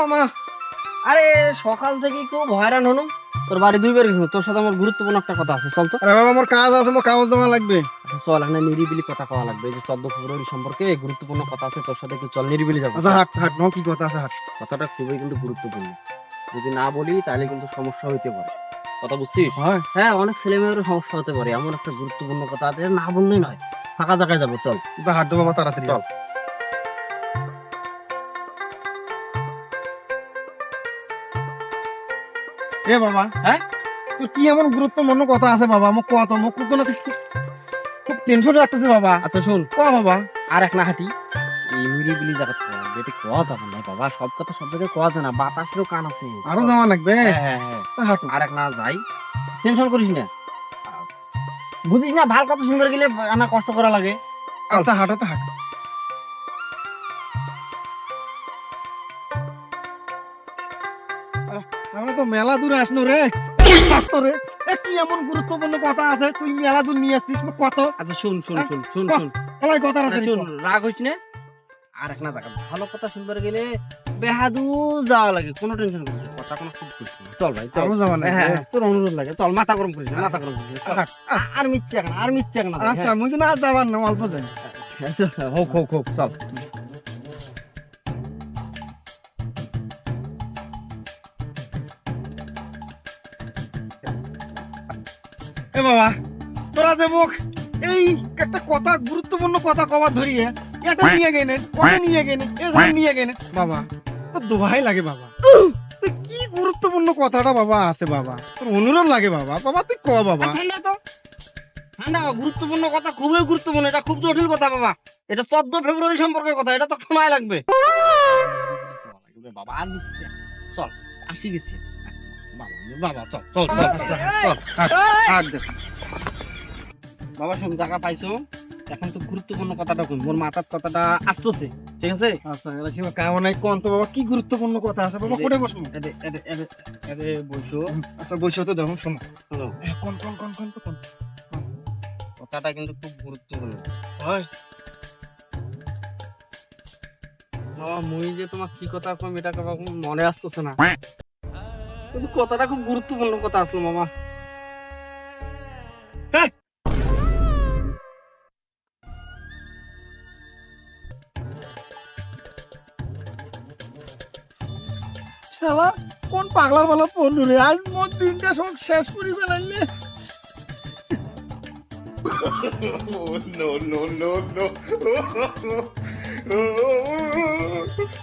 মামা। আরে সকাল থেকে কেউ হয়রান হনু। তোর বাড়ি দুইবার গেছিল তোর সাথে আমার গুরুত্বপূর্ণ একটা কথা আছে চল তো। আরে বাবা আমার কাজ আছে আমার কাগজ জমা লাগবে। আচ্ছা চল এখানে নিরিবিলি কথা কওয়া লাগবে। এই যে চোদ্দ ফেব্রুয়ারি সম্পর্কে গুরুত্বপূর্ণ কথা আছে তোর সাথে একটু চল নিরিবিলি যাব। আচ্ছা হাট হাট নো কি কথা আছে হাট। কথাটা খুবই কিন্তু গুরুত্বপূর্ণ। যদি না বলি তাহলে কিন্তু সমস্যা হইতে পারে। কথা বুঝছিস? হয়। হ্যাঁ অনেক ছেলে মেয়েরও সমস্যা হতে পারে। এমন একটা গুরুত্বপূর্ণ কথা আছে না বললেই নয়। ফাঁকা জায়গায় যাব চল। তো হাট দে বাবা তাড়াতাড়ি চল। এ বাবা হ্যাঁ? তোর কি এমন গুরুত্বপূর্ণ কথা আছে বাবা? মোক কোয়া তো মোক কোনো খুব টেনশন লাগতেছে বাবা। আচ্ছা শোন। কোয়া বাবা। আর এক না হাঁটি এই নিরিবিলি জায়গা যেটা কোয়া যাবে না বাবা সব কথা সব জায়গায় কোয়া যায় না বাতাসেরও কান আছে। আরও যাওয়া লাগবে? হ্যাঁ হ্যাঁ হ্যাঁ। আর এক না যাই টেনশন করিস না। বুঝিস না ভালো কথা শুনবার গেলে না কষ্ট করা লাগে। আচ্ছা হাঁটো তো হাঁটো। আমরা তো মেলা দূরে আসনো রে। রে। কি এমন গুরুত্বপূর্ণ কথা আছে? তুই মেলা দূর নিয়ে আসছিস কত? আচ্ছা শুন শুন শুন শুন শুন। কথা শুন রাগ হইস না। আর এক না জায়গা ভালো কথা শুনবার গেলে বেহাদু যাওয়া লাগে কোনো টেনশন করিস কথা কোনো খুব করিস চল ভাই চল। যাওয়া হ্যাঁ, হ্যাঁ, তোর অনুরোধ লাগে। চল মাথা গরম করিস না মাথা গরম করিস না। আর মিথ্যে আর মিথ্যে এখন আচ্ছা মুই কিন্তু আজ যাবার না অল্প যাই। হোক হোক হোক চল। এ বাবা তোরা যে মুখ এই একটা কথা গুরুত্বপূর্ণ কথা কবার ধরিয়ে এটা নিয়ে গেনে ওটা নিয়ে গেনে এটা নিয়ে গেনে বাবা তো দোহাই লাগে বাবা। তুই কি গুরুত্বপূর্ণ কথাটা বাবা আছে বাবা? তোর অনুরোধ লাগে বাবা। বাবা তুই ক বাবা? ঠান্ডা তো। ঠান্ডা গুরুত্বপূর্ণ কথা খুবই গুরুত্বপূর্ণ এটা খুব জটিল কথা বাবা। এটা চোদ্দ ফেব্রুয়ারি সম্পর্কে কথা এটা তো সময় লাগবে। বাবা আর চল আসি গেছি। বাবা বাবা চল চল চল চল, চল হাত দে। বাবা শুন টাকা পাইছো? এখন তো গুরুত্বপূর্ণ কথাটা কই মোর মাথার কথাটা আসতেছে ঠিক আছে? আচ্ছা এরা কি কামন নাই কোন তো বাবা কি গুরুত্বপূর্ণ কথা আছে? বাবা কোটে বসবো? এদে এদে এদে এদে বসো আচ্ছা বসে তো দেখুন শোনো। কোন কোন কোন কোন কোন? কথাটা কিন্তু খুব গুরুত্বপূর্ণ। হয়। বাবা মুই যে তোমার কি কথা কম এটা কথা মনে আসতেছে না। কিন্তু কথাটা খুব গুরুত্বপূর্ণ কথা আসলো মামা। শালা কোন পাগলার বলা পড়লু রে? আজ মোর দিনটা সব শেষ করি ফেলাইলে। Oh, no, no, no, no.